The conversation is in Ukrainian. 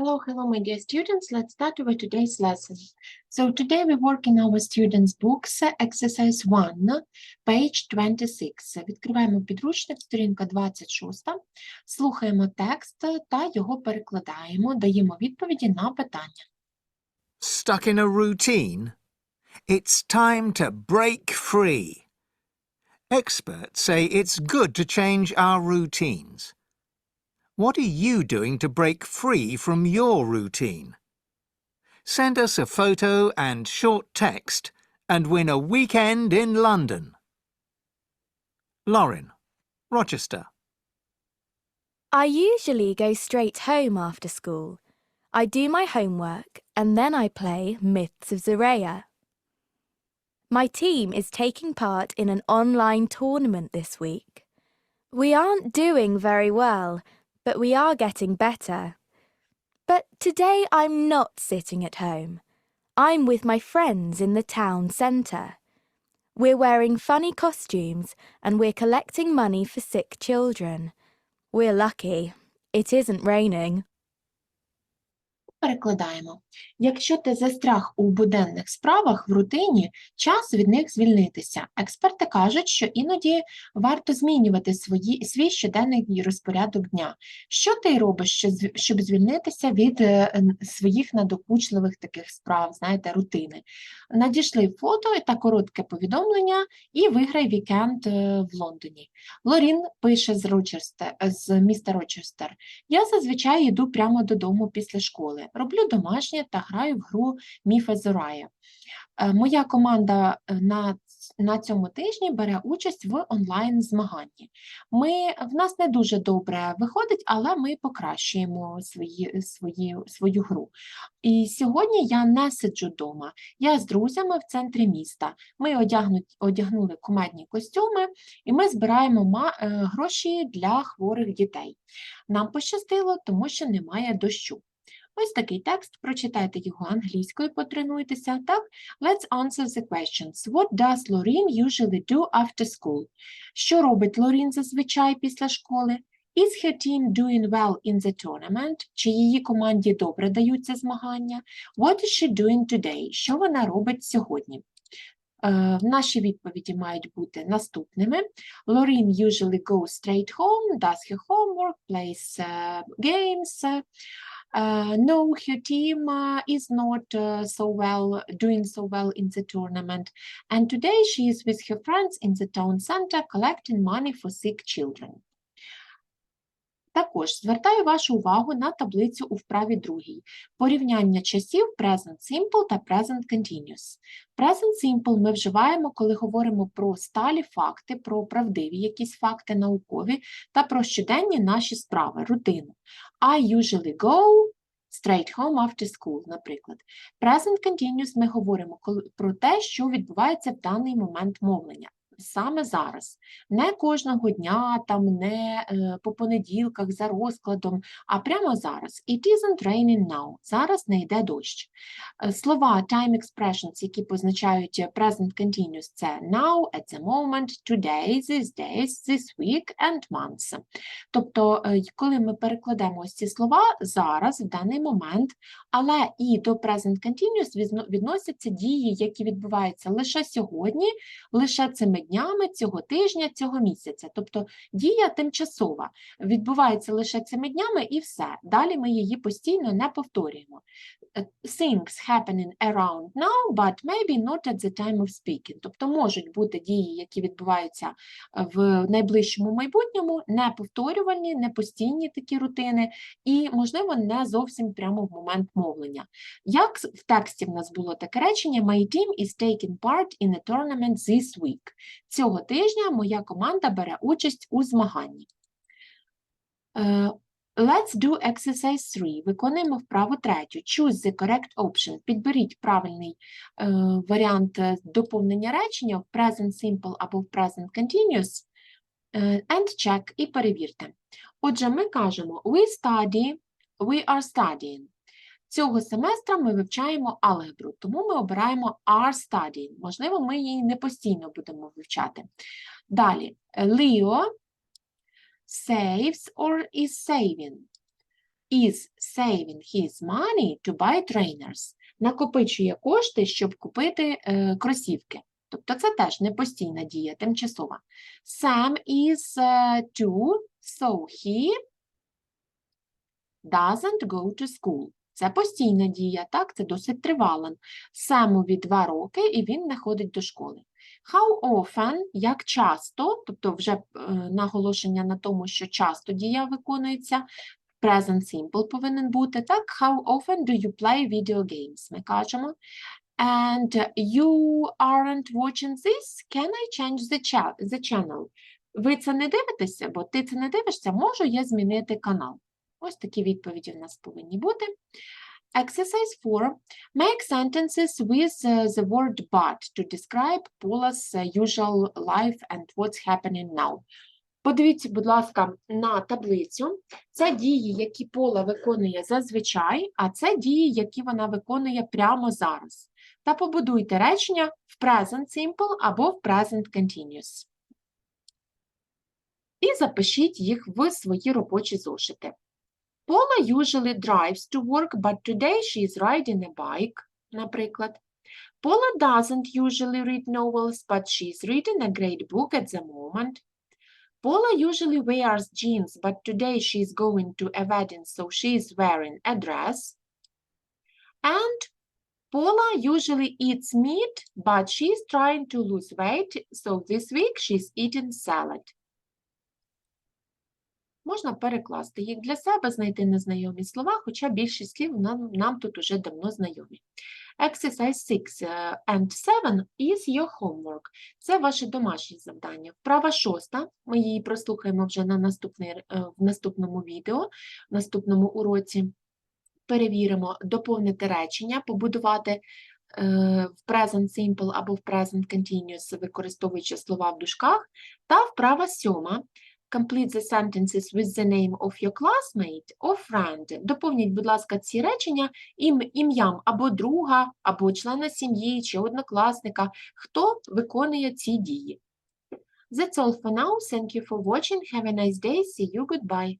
Hello, hello, my dear students. Let's start with today's lesson. So today we work in our students' books, uh, exercise 1, page 26. Відкриваємо підручник, сторінка 26, слухаємо текст та його перекладаємо, даємо відповіді на питання. Stuck in a routine? It's time to break free. Experts say it's good to change our routines. What are you doing to break free from your routine? Send us a photo and short text and win a weekend in London. Lauren, Rochester. I usually go straight home after school. I do my homework and then I play Myths of Zerea. My team is taking part in an online tournament this week. We aren't doing very well, but we are getting better. But today I'm not sitting at home. I'm with my friends in the town centre. We're wearing funny costumes and we're collecting money for sick children. We're lucky. It isn't raining. Перекладаємо. Якщо ти застряг у буденних справах в рутині, час від них звільнитися. Експерти кажуть, що іноді варто змінювати свої, свій щоденний розпорядок дня. Що ти робиш, щоб звільнитися від е, своїх надокучливих таких справ, знаєте, рутини? Надійшли фото та коротке повідомлення і виграй вікенд е, в Лондоні. Лорін пише з, Рочерстер, з міста Рочестер. Я зазвичай йду прямо додому після школи, роблю домашнє та граю в гру Міфа Зорая. Е, Моя команда е, на, на цьому тижні бере участь в онлайн-змаганні. В нас не дуже добре виходить, але ми покращуємо свої, свої, свою гру. І сьогодні я не сиджу вдома. Я з друзями в центрі міста. Ми одягнуть, одягнули кумедні костюми, і ми збираємо е, гроші для хворих дітей. Нам пощастило, тому що немає дощу. Ось такий текст, прочитайте його англійською, потренуйтеся. Так, let's answer the questions. What does Loreen usually do after school? Що робить Лорін зазвичай після школи? Is her team doing well in the tournament? Чи її команді добре даються змагання? What is she doing today? Що вона робить сьогодні? Е, Наші відповіді мають бути наступними. Loreen usually goes straight home, does her homework, plays uh, games. Uh, no, her team uh, is not uh, so well, doing so well in the tournament. And today she is with her friends in the town center collecting money for sick children. Також звертаю вашу увагу на таблицю у вправі другій. Порівняння часів Present Simple та Present Continuous. Present Simple ми вживаємо, коли говоримо про сталі факти, про правдиві якісь факти наукові та про щоденні наші справи, рутину. I usually go straight home after school, наприклад. Present Continuous ми говоримо про те, що відбувається в даний момент мовлення. Саме зараз, не кожного дня, там не е, по понеділках за розкладом, а прямо зараз. It isn't raining now. Зараз не йде дощ. Е, Слова time expressions, які позначають е, present continuous, це now, at the moment, today, these days, this week and months. Тобто, коли ми перекладемо ось ці слова зараз, в даний момент, але і до present continuous відносяться дії, які відбуваються лише сьогодні, лише цими днями, цього тижня, цього місяця. Тобто дія тимчасова, відбувається лише цими днями і все. Далі ми її постійно не повторюємо. Е, Things happening around now, but maybe not at the time of speaking. Тобто можуть бути дії, які відбуваються е, в найближчому майбутньому, не повторювальні, не постійні такі рутини, і, можливо, не зовсім прямо в момент мовлення. Як в тексті в нас було таке речення My team is taking part in a tournament this week. Цього тижня моя команда бере участь у змаганні. Let's do exercise 3. Виконуємо вправу третю. Choose the correct option. Підберіть правильний е, варіант е, доповнення речення в present simple або в present continuous е, and check і перевірте. Отже, ми кажемо we study, we are studying. Цього семестра ми вивчаємо алгебру, тому ми обираємо are studying. Можливо, ми її не постійно будемо вивчати. Далі, Leo saves or is saving. is saving his money to buy trainers. Накопичує кошти, щоб купити е, кросівки. Тобто це теж не постійна дія, тимчасова. Sam is е, two, so he doesn't go to school. Це постійна дія, так? Це досить тривала. Самові два роки, і він не ходить до школи. How often, як часто, тобто вже е, наголошення на тому, що часто дія виконується, present simple повинен бути, так? How often do you play video games? Ми кажемо. And you aren't watching this? Can I change the, cha- the channel? Ви це не дивитеся, бо ти це не дивишся, можу я змінити канал. Ось такі відповіді в нас повинні бути. Exercise 4. Make sentences with uh, the word but to describe Paula's uh, usual life and what's happening now. Подивіться, будь ласка, на таблицю. Це дії, які Пола виконує зазвичай, а це дії, які вона виконує прямо зараз. Та побудуйте речення в present simple або в present continuous. І запишіть їх в свої робочі зошити. Paula usually drives to work, but today she is riding a bike, наприклад. Paula doesn't usually read novels, but she's reading a great book at the moment. Paula usually wears jeans, but today she's going to a wedding, so she's wearing a dress. And Paula usually eats meat, but she's trying to lose weight, so this week she's eating salad. Можна перекласти їх для себе, знайти незнайомі слова, хоча більшість слів нам, нам тут уже давно знайомі. Exercise 6 е, and 7 is your homework. Це ваше домашнє завдання. Вправа шоста, ми її прослухаємо вже на наступний, е, в наступному відео, в наступному уроці. Перевіримо, доповнити речення, побудувати е, в present simple або в present continuous, використовуючи слова в дужках. Та вправа сьома. Complete the sentences with the name of your classmate or friend. Доповніть, будь ласка, ці речення ім, ім'ям або друга, або члена сім'ї чи однокласника, хто виконує ці дії. That's all for now. Thank you for watching. Have a nice day. See you. Goodbye.